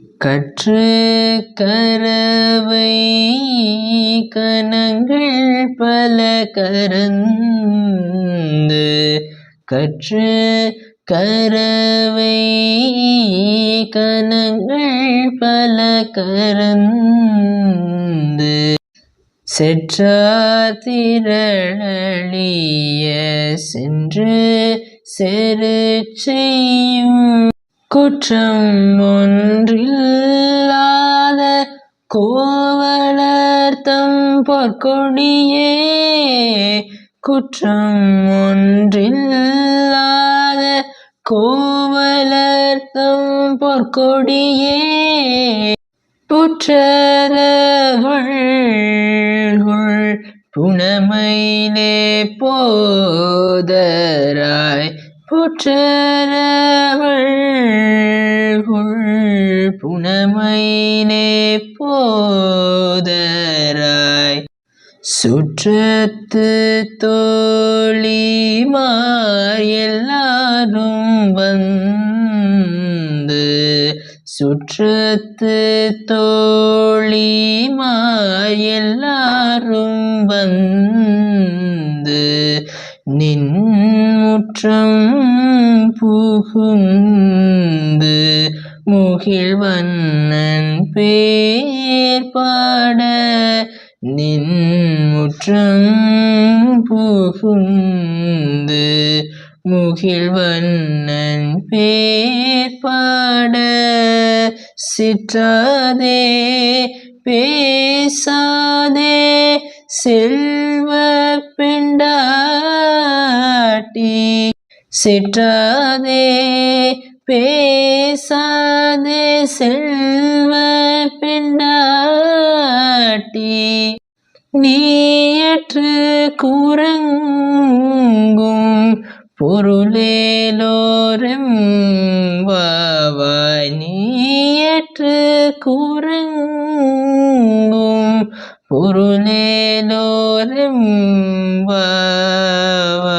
கற்று கரவை கனங்கள் பல கரந்து கற்று கரவை கனங்கள் பல கரந்து செற்றாத்திரளிய சென்று செரு செய்யும் குற்றம் ஒன்றில்லாத கோவலர்த்தம் பொற்கொடியே குற்றம் ஒன்றில்லாத கோவலர்த்தம் பொற்கொடியே புற்றரவள் புனமையிலே போதராய் புற்றரவள் போதராய் சுற்றத்து தோழிமார் எல்லாரும் வந்து சுற்றத்து தோழிமார் எல்லாரும் வந்து நின் முற்றம் புகுந்து முகிழ்வண்ணன் பேர் பாட நின் முற்றம் புகுந்து முகிழ்வண்ணன் பேர் பாட சிற்றாதே பேசாதே செல்வ பெண்டாட்டி. சிற்றாதே பேசாதே செல்வ பெண்ணாட்டி நீயற்று குரங்கும் பொருளேலோரும் வாவாய் நீயற்று குரங்கும் பொருளேலோரும் வாவாய்